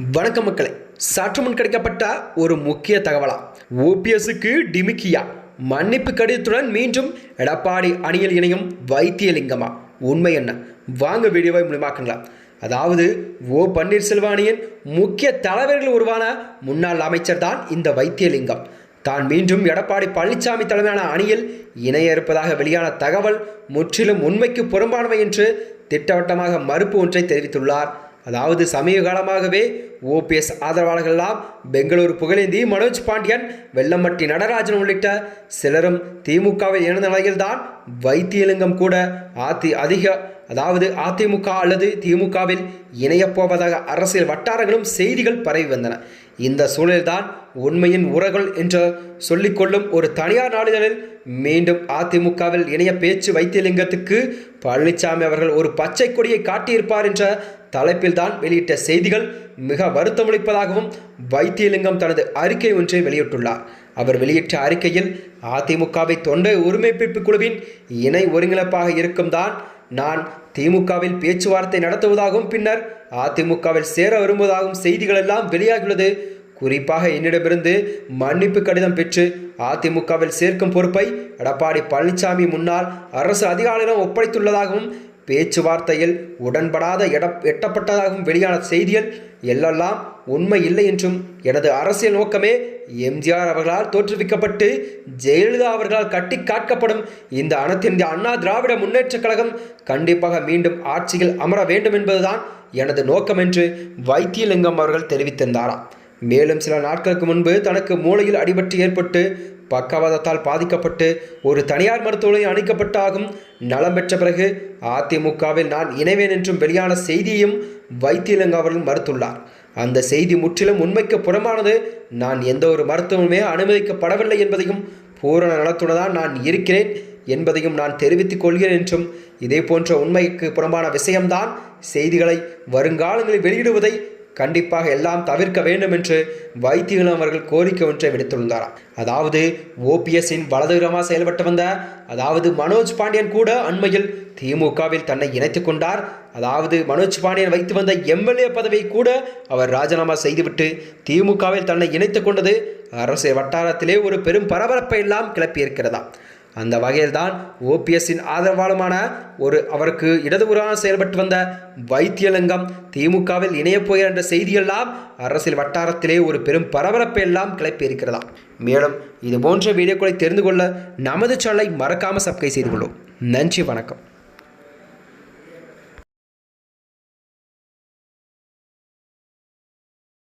வணக்கம் மக்களே சற்று முன் கிடைக்கப்பட்ட ஒரு முக்கிய தகவலா? ஓபிஎஸ்க்கு டிமிக்கியா மன்னிப்பு கடிதத்துடன் மீண்டும் எடப்பாடி அணியில் இணையும் வைத்தியலிங்கமா? உண்மை என்ன? வாங்க வீடியோவை மூலியமாக்குங்களா அதாவது ஓ பன்னீர்செல்வம் அணியின் முக்கிய தலைவர்கள் உருவான முன்னாள் அமைச்சர் தான் இந்த வைத்தியலிங்கம். தான் மீண்டும் எடப்பாடி பழனிசாமி தலைமையான அணியில் இணைய இருப்பதாக வெளியான தகவல் முற்றிலும் உண்மைக்கு புறம்பானவை என்று திட்டவட்டமாக மறுப்பு ஒன்றை தெரிவித்துள்ளார். அதாவது சமீப காலமாகவே ஓபிஎஸ் ஆதரவாளர்கள்லாம் பெங்களூர் பெங்களூரு புகழேந்தி மனோஜ் பாண்டியன் வெள்ளம்பட்டி நடராஜன் உள்ளிட்ட சிலரும் திமுகவில் இணைந்த நிலையில்தான் வைத்தியலிங்கம் கூட அதி அதிக அதாவது அதிமுக அல்லது திமுகவில் இணையப் போவதாக அரசியல் வட்டாரங்களும் செய்திகள் பரவி வந்தன. இந்த சூழலில்தான் உண்மையின் உரகள் என்று சொல்லிக்கொள்ளும் ஒரு தனியார் நாளிதழில் மீண்டும் அதிமுகவில் இணைய பேச்சு வைத்தியலிங்கத்துக்கு பழனிசாமி அவர்கள் ஒரு பச்சை கொடியை காட்டியிருப்பார் என்ற தலைப்பில் தான் வெளியிட்ட செய்திகள் மிக வருத்தமளிப்பதாகவும் வைத்தியலிங்கம் தனது அறிக்கை ஒன்றை வெளியிட்டுள்ளார். அவர் வெளியிட்ட அறிக்கையில் அதிமுகவை தொண்டை ஒருமைப்பிப்பு குழுவின் இணை ஒருங்கிணைப்பாக இருக்கும் தான் நான் திமுகவில் பேச்சுவார்த்தை நடத்துவதாகவும் பின்னர் அதிமுகவில் சேர விரும்புவதாகவும் செய்திகள் எல்லாம் வெளியாகியுள்ளது. குறிப்பாக என்னிடமிருந்து மன்னிப்பு கடிதம் பெற்று அதிமுகவில் சேர்க்கும் பொறுப்பை எடப்பாடி பழனிசாமி முன்னாள் அரசு அதிகாரிகளிடம் ஒப்படைத்துள்ளதாகவும் பேச்சுவார்த்தையில் உடன்படாத எட எட்டப்பட்டதாகவும் வெளியான செய்திகள் எல்லாம் உண்மை இல்லை என்றும் எனது அரசியல் நோக்கமே எம்ஜிஆர் அவர்களால் தோற்றுவிக்கப்பட்டு ஜெயலலிதா அவர்களால் கட்டி காக்கப்படும் இந்த அனைத்திந்திய அண்ணா திராவிட முன்னேற்றக் கழகம் கண்டிப்பாக மீண்டும் ஆட்சியில் அமர வேண்டும் என்பதுதான் எனது நோக்கம் என்று வைத்தியலிங்கம் அவர்கள் தெரிவித்திருந்தாராம். மேலும் சில நாட்களுக்கு முன்பு தனக்கு மூளையில் அடிபட்டு ஏற்பட்டு பக்கவாதத்தால் பாதிக்கப்பட்டு ஒரு தனியார் மருத்துவமனையில் அணைக்கப்பட்டாகும் நலம் பெற்ற பிறகு அதிமுகவில் நான் இணைவேன் என்றும் வெளியான செய்தியையும் வைத்தியலிங்கம் அவர்கள் மறுத்துள்ளார். அந்த செய்தி முற்றிலும் உண்மைக்கு புறமானது. நான் எந்த ஒரு மருத்துவமே அனுமதிக்கப்படவில்லை என்பதையும் பூரண நலத்துடன் தான் நான் இருக்கிறேன் என்பதையும் நான் தெரிவித்துக் கொள்கிறேன் என்றும் இதே போன்ற உண்மைக்கு புறம்பான விஷயம்தான் செய்திகளை வருங்காலங்களில் வெளியிடுவதை கண்டிப்பாக எல்லாம் தவிர்க்க வேண்டும் என்று வைத்தியகுலம் அவர்கள் கோரிக்கை ஒன்றை விடுத்துள்ளாராம் அதாவது ஓபிஎஸ்ஸின் வலதுகரமாக செயல்பட்டு வந்த அதாவது மனோஜ் பாண்டியன் கூட அண்மையில் திமுகவில் தன்னை இணைத்துக் கொண்டார். அதாவது மனோஜ் பாண்டியன் வைத்து வந்த எம்எல்ஏ பதவியை கூட அவர் ராஜினாமா செய்துவிட்டு திமுகவில் தன்னை இணைத்துக் கொண்டது அரசு வட்டாரத்திலே ஒரு பெரும் பரபரப்பை எல்லாம் கிளப்பியிருக்கிறதா அந்த வகையில்தான் ஓபிஎஸ்ஸின் ஆதரவாளமான ஒரு அவருக்கு இடதுபுறாக செயல்பட்டு வந்த வைத்தியலிங்கம் திமுகவில் இணையப் போகிறார் என்ற செய்தியெல்லாம் அரசியல் வட்டாரத்திலே ஒரு பெரும் பரபரப்பை எல்லாம் கிளப்பி இருக்கிறதா மேலும் இது போன்ற வீடியோக்களை தெரிந்து கொள்ள நமது சேனலை மறக்காமல் சப்ஸ்கிரைப் செய்து கொள்ளும். நன்றி வணக்கம்.